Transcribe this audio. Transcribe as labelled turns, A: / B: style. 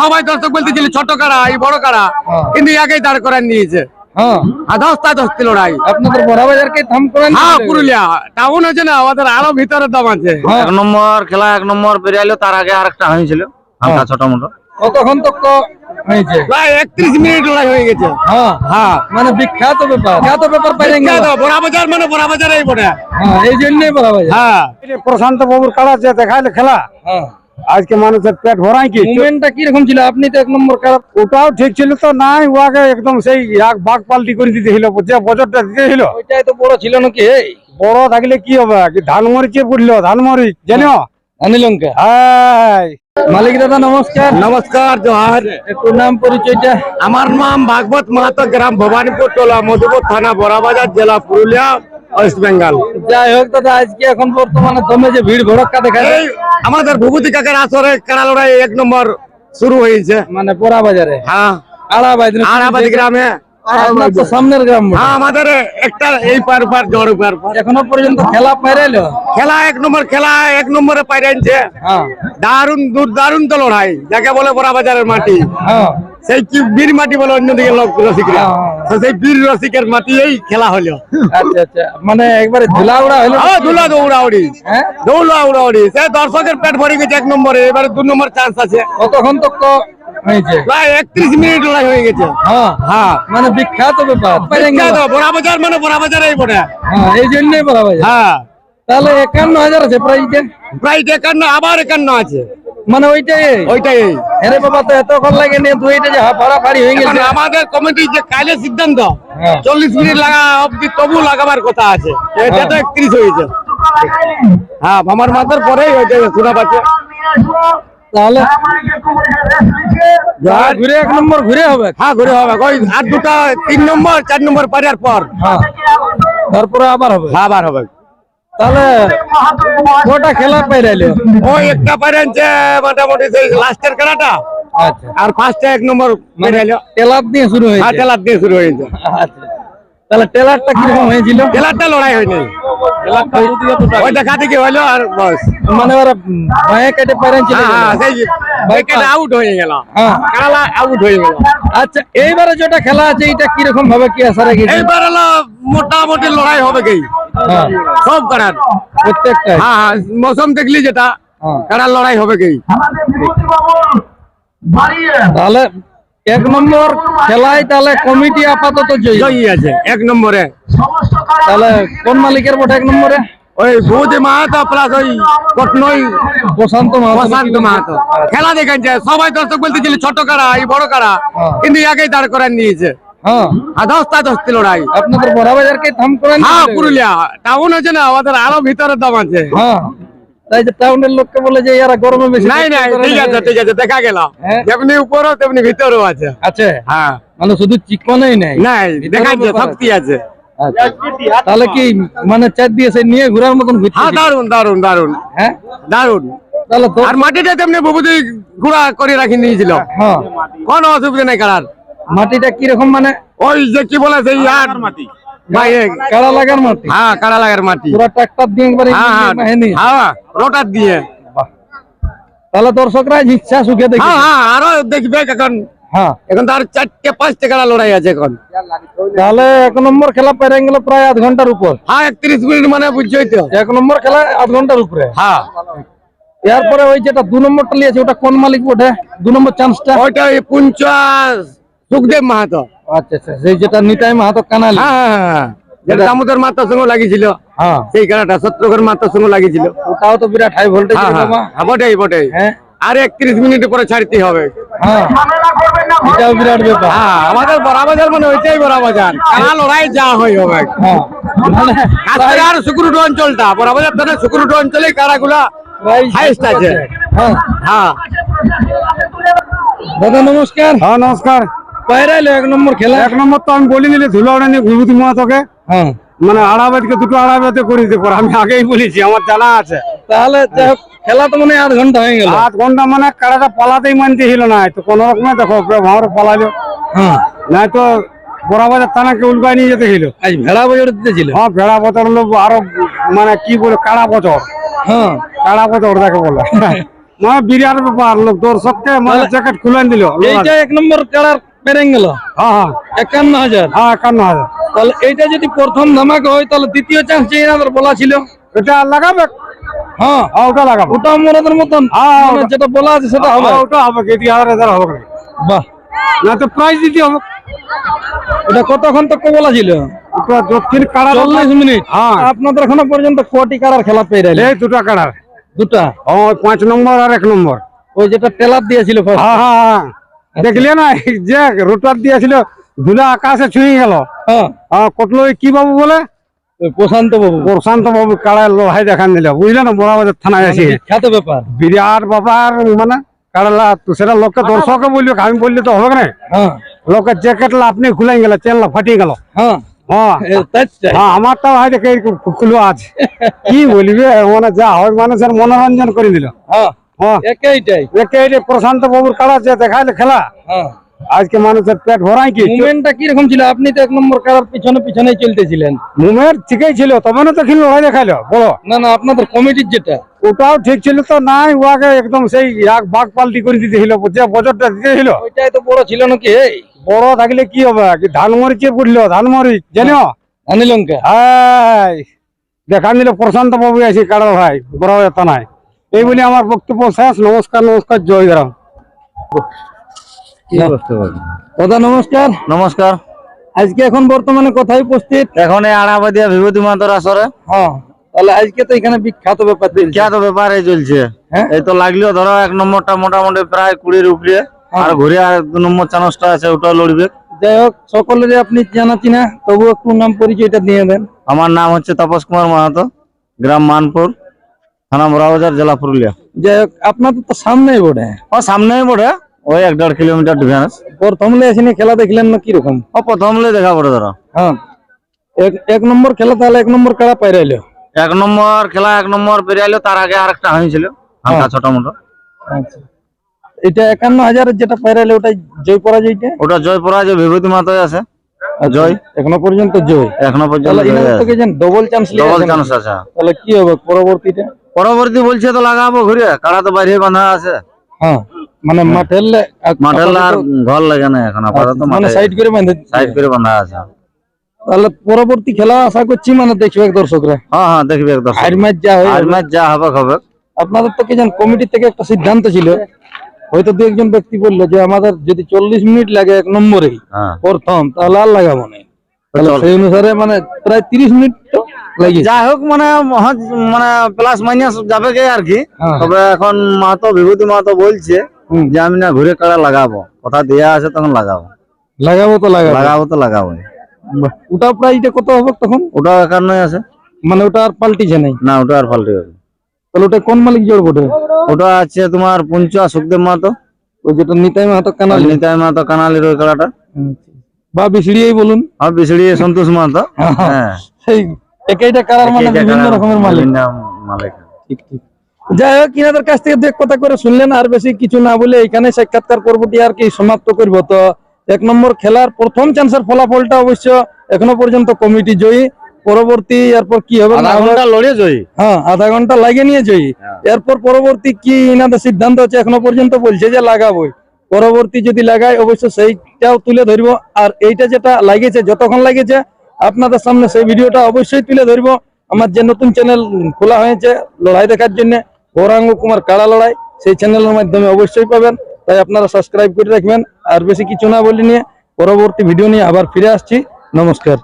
A: সবাই দর্শক বলতেছিল ছোট কারা এই বড় কারা?
B: হ্যাঁ।
A: কিন্তু একেই দাঁড় করান দিয়েছে
B: হ্যাঁ।
A: আর দশটা দশটি লড়াই
B: আপনাদের বড় বাজারকে থাম করেন।
A: হ্যাঁ পুরুলিয়া। টাউন আছে না আমাদের আরও ভিতরের দাম আছে।
C: এক নম্বর খেলা এক নম্বর বেরিয়ে তার আগে আরেকটা হয়েছিল হালকা ছোট মোটো
B: কতক্ষণ তো হয়েছে?
A: প্রায় একত্রিশ মিনিট লড়াই হয়ে গেছে।
B: হ্যাঁ।
A: হ্যাঁ।
B: মানে বিখ্যাত ব্যাপার। বিখ্যাত ব্যাপার পাইলেন
A: বড়া বাজার মানে বড়া বাজার এই বটে।
B: হ্যাঁ এই জন্যই বড় বাজার।
A: হ্যাঁ।
D: প্রশান্ত বাবুর কাড়া যে দেখাইলে খেলা
B: হ্যাঁ।
D: আজকে মানুষের পেট ভরাই কি?
B: মুভমেন্টটা কি রকম ছিল? আপনি তো এক নম্বর খারাপ।
D: ওটাও ঠিক ছিল তো নাই ওয়াকে একদম সেই এক বাঘ পাল্টি করে দিতে ছিল যে বছরটা দিতে ছিল।
B: ওইটাই তো বড় ছিল নাকি?
D: বড় থাকলে কি হবে? কি ধান মরিচে পড়ল ধান মরিচ জানো?
B: অনিলঙ্কা।
D: হাই।
B: মালিক দাদা নমস্কার।
A: নমস্কার জোহার।
B: একটু নাম পরিচয়টা।
A: আমার নাম ভাগবত মাহাতো গ্রাম ভবানীপুর টোলা মধুপুর থানা বড়াবাজার জেলা পুরুলিয়া। ওয়েস্ট বেঙ্গল
B: যাই হোক দাদা আজকে এখন বর্তমানে দমে যে ভিড় ভড়ক্কা দেখা যায়
A: আমাদের ভূপতি কাকার আসরে কারা লড়াই এক নম্বর শুরু হয়েছে।
B: মানে পোড়া বাজারে।
A: হ্যাঁ।
B: আড়াবাদ
A: আড়াবাদ গ্রামে
B: সামনের গ্রাম
A: হ্যাঁ আমাদের একটা এই পার পার জড় পার পার।
B: এখনও পর্যন্ত খেলা পাইরাইলো
A: খেলা এক নম্বর খেলা এক নম্বরে পাইরাইছে
B: হ্যাঁ।
A: দারুণ দূর দারুণ তো লড়াই। যাকে বলে বড়া বাজারের মাটি।
B: হ্যাঁ।
A: সেই কি বীর মাটি বলে অন্যদিকে লোক রসিকরা। সেই বীর রসিকের মাটি এই খেলা হলো।
B: আচ্ছা আচ্ছা। মানে একবারে ধুলা উড়া
A: হ্যাঁ ধুলা দৌড়াউড়ি
B: হ্যাঁ?
A: দৌড়া উড়াউড়ি সে দর্শকের পেট ভরে গেছে এক নম্বরে। এবারে দু নম্বর চান্স আছে।
B: কতক্ষণ তো
A: প্রায় একত্রিশ মিনিট লড়াই হয়ে গেছে।
B: হ্যাঁ।
A: হ্যাঁ।
B: মানে বিখ্যাত ব্যাপার।
A: বিখ্যাত, বড়া মানে বড়া বাজার এই বটে।
B: হ্যাঁ এই জন্যই বলা
A: হ্যাঁ।
B: তাহলে একান্ন হাজার আছে
A: একান্ন আবার একান্ন আছে।
B: মানে ওইটাই।
A: ওইটাই।
B: আরে বাবা তো এতক্ষণ লাগে নিয়ে তুই এটা যে ফাড়াফাড়ি হয়ে গেছে।
A: আমাদের কমিটি যে কালে সিদ্ধান্ত। চল্লিশ মিনিট লাগা অব্দি তবু লাগাবার কথা আছে। এটা তো একত্রিশ হয়েছে। হ্যাঁ আমার মাথার পরেই হয়েছে শোনা পাচ্ছে।
B: তাহলে ঘুরে এক নম্বর ঘুরে হবে।
A: হ্যাঁ ঘুরে হবে। ওই আর দুটা তিন নম্বর চার নম্বর পারিয়ার পর।
B: হ্যাঁ। তারপরে আবার হবে।
A: হ্যাঁ, আবার হবে।
B: তাহলে কটা খেলা পাইরাইলো?
A: ওই একটা মোটামুটি সেই লাস্টের খেলাটা।
B: আচ্ছা।
A: আর ফার্স্টে এক নম্বর মেরাইলো
B: টেলার দিয়ে শুরু হয়েছে।
A: টেলার দিয়ে শুরু হয়েছে।
B: আচ্ছা। তাহলে টেলারটা কীরকম হয়েছিল?
A: টেলারটা লড়াই হয়নি। আর বস?
B: মানে ওরা ভয়ে কেটে পারেন
A: হ্যাঁ হ্যাঁ আউট হয়ে গেল।
B: হ্যাঁ।
A: খেলা আউট হয়ে গেল।
B: আচ্ছা এইবারে যেটা খেলা আছে এটা কীরকম ভাবে কি আশা রাখিস
A: এইবার হলো মোটামুটি লড়াই হবে কি?
B: হ্যাঁ।
A: সব কারার
B: প্রত্যেকটা
A: হ্যাঁ মৌসুম দেখলি যেটা। কারার লড়াই হবে কি?
B: তাহলে এক নম্বর খেলায় তাহলে কমিটি আপাতত জয়ী।
A: জয়ী আছে এক নম্বরে।
B: তাহলে কোন মালিকের বটে এক নম্বরে?
A: ওই ভূতি মাহাতো প্লাস ওই কটনই।
B: প্রশান্ত মাহাতো।
A: প্রশান্ত মাহাতো। খেলা দেখাচ্ছে সবাই দর্শক বলতেছিল ছোট কারা এই বড় কারা।
B: হ্যাঁ।
A: কিন্তু একেই দাঁড় করান দিয়েছে
B: হ্যাঁ।
A: আর দশটা লড়াই।
B: আপনাদের বড় বাজারকে থাম করেন।
A: হ্যাঁ পুরুলিয়া। টাউন আছে না আমাদের আরও ভিতরের দাম আছে।
B: হ্যাঁ। তাই যে টাউনের লোককে বলে যে এরা গরমে বেশি
A: নাই নাই ঠিক আছে ঠিক আছে দেখা গেল। যেমনি উপরও তেমনি ভিতরেও আছে।
B: আছে।
A: হ্যাঁ।
B: মানে শুধু চিকনেই নাই।
A: দেখাচ্ছে
B: আছে।
A: শক্তি আছে।
B: তাহলে কি মানে চার দিয়ে সে নিয়ে ঘোরার মতন
A: হ্যাঁ দারুণ দারুণ দারুণ
B: হ্যাঁ?
A: দারুণ
B: তাহলে
A: আর মাটিটা তেমনি বহুদি ঘোড়া করে রাখি দিয়েছিল
B: হ্যাঁ।
A: কোনো অসুবিধা নাই কারার।
B: মাটিটা কীরকম মানে?
A: ওই যে কি বলে সেই আর ভাই
B: কাড়া লাগার মাটি।
A: হ্যাঁ কাড়া লাগার মাটি।
B: পুরো ট্রাক্টর দিয়ে একবারে
A: হ্যাঁ হ্যাঁ। হ্যাঁ রোটার দিয়ে।
B: তাহলে দর্শকরা ইচ্ছা সুখে দেখি
A: হ্যাঁ হ্যাঁ আরও দেখবে এখন
B: হ্যাঁ।
A: এখন তার চারটে পাঁচটে কাড়া লড়াই আছে এখন।
B: তাহলে এক নম্বর খেলা পেরে গেল প্রায় আধ ঘণ্টার উপর।
A: হ্যাঁ একত্রিশ মিনিট মানে বুঝছই তো।
B: এক নম্বর খেলা আধ ঘণ্টার উপরে।
A: হ্যাঁ।
B: এরপরে ওই যেটা দু নম্বরটা লিয়েছে ওটা কোন মালিক বটে? দু নম্বর চান্সটা?
A: ওইটা ওই পঞ্চাশ সুখদেব মাহাতো।
B: আচ্ছা আচ্ছা সেই যেটা নিতাই মাহাতো কানালি।
A: হ্যাঁ হ্যাঁ, হ্যাঁ যেটা দামোদর মাতার সঙ্গে লাগিয়েছিল
B: হ্যাঁ।
A: সেই খেলাটা শত্রুঘর মাতার সঙ্গে লাগিয়েছিল
B: ওটাও তো বিরাট হাই ভোল্টেজ
A: বটেই বটেই। আর একত্রিশ মিনিট পরে ছাড়তে হবে।
B: হ্যাঁ। এটাও বিরাট ব্যাপার।
A: হ্যাঁ আমাদের বড়া বাজার মানে ওইটাই বড়া বাজার কারা লড়াই যা হয়। হবে আজকে আর সুকুরুটো অঞ্চলটা বড়া বাজার তো সুকুরুটো অঞ্চলে কারাগুলা হাইস্ট আছে।
B: হ্যাঁ।
A: হ্যাঁ।
B: দাদা নমস্কার।
D: হ্যাঁ নমস্কার।
B: এক নম্বর খেলা।
D: এক নম্বর তো আমি বলি দিলি ধুলো নিয়ে বিভূতি মহাতকে
B: হ্যাঁ।
D: মানে আড়াবাদকে দুটো আড়াবাদে করে দিতে পারে আমি আগেই বলেছি আমার জানা আছে।
B: তাহলে যাই হোক, খেলা তো মানে আধ ঘণ্টা হয়ে গেল।
D: আধ ঘণ্টা মানে কাড়াটা পালাতেই মানতে ছিল না তো কোনো রকমে দেখো ভাঁড়ে পালালো
B: হ্যাঁ।
D: নাই তো বড়াবাজার থানাকে উল্কায় নিয়ে যেতে ছিল
B: আজ ভেড়া
D: হ্যাঁ ভেড়া বছর হলো আরও মানে কি বলে কাড়া বছর
B: হ্যাঁ।
D: কাড়া বছর দেখে বলে। মানে বিরাট ব্যাপার লোক দর্শককে মানে জ্যাকেট খুলে দিল
B: এইটা এক নম্বর কাড়ার পেরেন গেল।
D: হ্যাঁ হ্যাঁ।
B: একান্ন হাজার।
D: হ্যাঁ একান্ন হাজার।
B: তাহলে এইটা যদি প্রথম ধামাকা হয় তাহলে দ্বিতীয় চান্স যে বলা ছিল।
D: এটা লাগাবে
B: হ্যাঁ
D: ওটা লাগাবো।
B: ওটা মোরাদের মতন। মানে
D: ওটা-
B: যেটা বলা আছে সেটা হবে।
D: ওটা হবে কি হাজার হাজার হবে
B: বাহ।
D: না তো প্রাইজ দিতে হবে।
B: ওটা কতক্ষণ তক বলা ছিল?
D: দক্ষিণ কাড়া
B: চল্লিশ মিনিট।
D: হ্যাঁ।
B: আপনাদের এখনও পর্যন্ত কোটি কারার খেলা পেয়ে
D: দুটা কাড়ার
B: দুটা?
D: ও পাঁচ নম্বর আর এক নম্বর।
B: ওই যেটা টেলার দিয়েছিল।
D: হ্যাঁ হ্যাঁ হ্যাঁ। দেখলে না যে রোটার দিয়েছিল ধুলা আকাশে ছুঁয়ে গেল।
B: হ্যাঁ।
D: কটলো ওই কি বাবু বলে?
B: প্রশান্ত বাবু
D: প্রশান্ত বাবু কাড়ায় লড়াই দেখান দিল। থানায়
B: বিখ্যাত ব্যাপার।
D: বিরাট মানে কাড়ালা তো সেটা লোককে দর্শকে বলল আমি বললে তো হবে না।
B: হ্যাঁ।
D: লোকের জ্যাকেটলা আপনি খুলে গেল চেনলা ফাটিয়ে গেল।
B: হ্যাঁ। এ, তাই চাই।
D: আমার তো দেখে খুলো আছে কি বলবে? মানে যা হয় মানুষের মনোরঞ্জন করে দিল
B: হ্যাঁ।
D: হ্যাঁ। প্রশান্ত বাবুর কাড়া যে দেখাইলে খেলা।
B: হ্যাঁ।
D: আজকে মানুষের পেট ভরাই কি?
B: মুভমেন্টটা কীরকম ছিল? আপনি তো এক নম্বর কারার পিছনে পিছনেই চলতেছিলেন।
D: মুমের ঠিকই ছিল তবে না তো খেলে লড়াই দেখাইলো বলো।
B: না না আপনাদের কমিটির যেটা।
D: ওটাও ঠিক ছিল তো নাই ওয়াকে একদম সেই বাঘ পাল্টি করে দিতে ছিল যে বজরটা দিতে ছিল
B: ওইটাই তো বড় ছিল নাকি
D: বড় থাকলে কি হবে? কি ধান মরিচে পড়ল ধান মরিচ জানো?
B: আনিলঙ্কা
D: হাই দেখান দিল প্রশান্ত বাবু আছি কাড়াল ভাই বড় এত নাই। এই বলে আমার বক্তব্য শেষ নমস্কার নমস্কার জয় গ্রাম
B: দাদা নমস্কার।
C: নমস্কার।
B: আজকে এখন বর্তমানে কোথায় উপস্থিত?
C: এখন আড়াবাদিয়া বিভূতি মাতর আসরে।
B: হ্যাঁ তাহলে আজকে তো এখানে বিখ্যাত ব্যাপার
C: বিখ্যাত ব্যাপার চলছে।
B: হ্যাঁ?
C: এই তো লাগলেও ধরো এক নম্বরটা মোটামুটি প্রায় কুড়ির উপরে। আর ঘুরে আর দু নম্বর চানসটা আছে ওটাও লড়বে।
B: যাই হোক সকলেরই আপনি জানা চিনা তবু একটু নাম পরিচয়টা দিয়ে দেন।
C: আমার নাম হচ্ছে তাপস কুমার মাহাতো গ্রাম মানপুর থানা বড়াবাজার জেলা পুরুলিয়া।
B: যাই হোক আপনার তো সামনেই বটে
C: ও সামনেই পড়ে ওই এক দেড় কিলোমিটার ডিফারেন্স
B: প্রথম এসে খেলা দেখলেন না কীরকম?
C: ও প্রথম লে দেখা পড়ে ধরো।
B: হ্যাঁ। এক এক নম্বর খেলা তাহলে এক নম্বর কাড়া পাইরাইলো?
C: এক নম্বর খেলা এক নম্বর পেরিয়াইলো তার আগে আরেকটা হয়েছিল হালকা ছোট মোটো।
B: আচ্ছা। এটা একান্ন হাজারের যেটা পাইরাইলো ওটাই জয় পরাজয়টা?
C: ওটা জয় পড়া যে বিভূতি মাতয় আছে। জয়।
B: এখনও পর্যন্ত জয়?
C: এখনও পর্যন্ত
B: ডবল চান্স
C: ডবল চান্স আছে
B: তাহলে কি হবে পরবর্তীটা
C: পরবর্তী বলছে তো লাগাবো ঘুরে কাড়া তো বাইরে বাঁধা আছে।
B: হ্যাঁ। মানে মাঠের আ-
C: মাঠের আর ঘর লাগে না এখন আপাতত
B: মানে সাইড করে বাঁধে
C: সাইড করে বাঁধা আছে।
B: তাহলে পরবর্তী খেলা আশা করছি মানে দেখবে দর্শকরা।
C: হ্যাঁ হ্যাঁ দেখবি একদম
B: আর ম্যাচ যা হয়
C: আর ম্যাচ যা হবে হবে
B: আপনাদের তো কি জান কমিটির থেকে একটা সিদ্ধান্ত ছিল। হয়তো দু একজন ব্যক্তি বলল যে আমাদের যদি চল্লিশ মিনিট লাগে এক নম্বরে
C: হ্যাঁ।
B: প্রথম তাহলে আর লাগাবো না। সেই অনুসারে মানে প্রায় তিরিশ মিনিট তো
C: যাই হোক মানে মানে প্লাস মাইনাস যাবে আর কি।
B: হ্যাঁ।
C: তবে এখন মাহাতো বিভূতি মাহাতো বলছে। যে আমি না ঘুরে কাড়া লাগাবো। কথা দেয়া আছে তখন লাগাবো।
B: লাগাবো তো লাগাবো।
C: লাগাবো তো লাগাবো
B: ওটা প্রাইসটা কত হবে তখন?
C: ওটা একান্নই আছে।
B: মানে ওটা আর পাল্টিছে নাই?
C: না ওটা আর পাল্টে যাবে
B: তাহলে ওটা কোন মালিক জোর বটে
C: ওটা আছে তোমার পুঞ্চা সুখদেব মাহাতো।
B: ওই যেটা নিতাই মাহাতো কানাল।
C: নিতাই মাহাতো কানালির ওই কাড়াটা।
B: বা বিছড়িয়েই বলুন।
C: আর বিছড়ি সন্তোষ মাহাতো। হ্যাঁ।
B: সেই একইটা কারার মানে বিভিন্ন রকমের মালিক।
C: মালিক।
B: ঠিক ঠিক। যাই হোক ইনাদের কাছ থেকে দু এক কথা করে শুনলেন আর বেশি কিছু না বলে এখানে সাক্ষাৎকার পর্বটি আর কি সমাপ্ত করব। তো এক নম্বর খেলার প্রথম চান্সের ফলাফলটা অবশ্য এখনও পর্যন্ত কমিটি জয়ী। পরবর্তী এরপর কি হবে
C: আধা ঘণ্টা জয়ী।
B: হ্যাঁ আধা ঘণ্টা লাগে নিয়ে জয়ী। এরপর পরবর্তী কি ইনাদের সিদ্ধান্ত আছে এখনও পর্যন্ত বলছে যে লাগাবোই। পরবর্তী যদি লাগাই অবশ্য সেইটাও তুলে ধরবো। আর এইটা যেটা লাগিয়েছে যতক্ষণ লাগিয়েছে আপনাদের সামনে সেই ভিডিওটা অবশ্যই তুলে ধরবো। আমার যে নতুন চ্যানেল খোলা হয়েছে লড়াই দেখার জন্য গৌরাঙ্গ কুমার কাড়া লড়াই, সেই চ্যানেলের মাধ্যমে অবশ্যই পাবেন। তাই আপনারা সাবস্ক্রাইব করে রাখবেন। আর বেশি কিছু না বলে নিয়ে পরবর্তী ভিডিও নিয়ে আবার ফিরে আসছি। নমস্কার।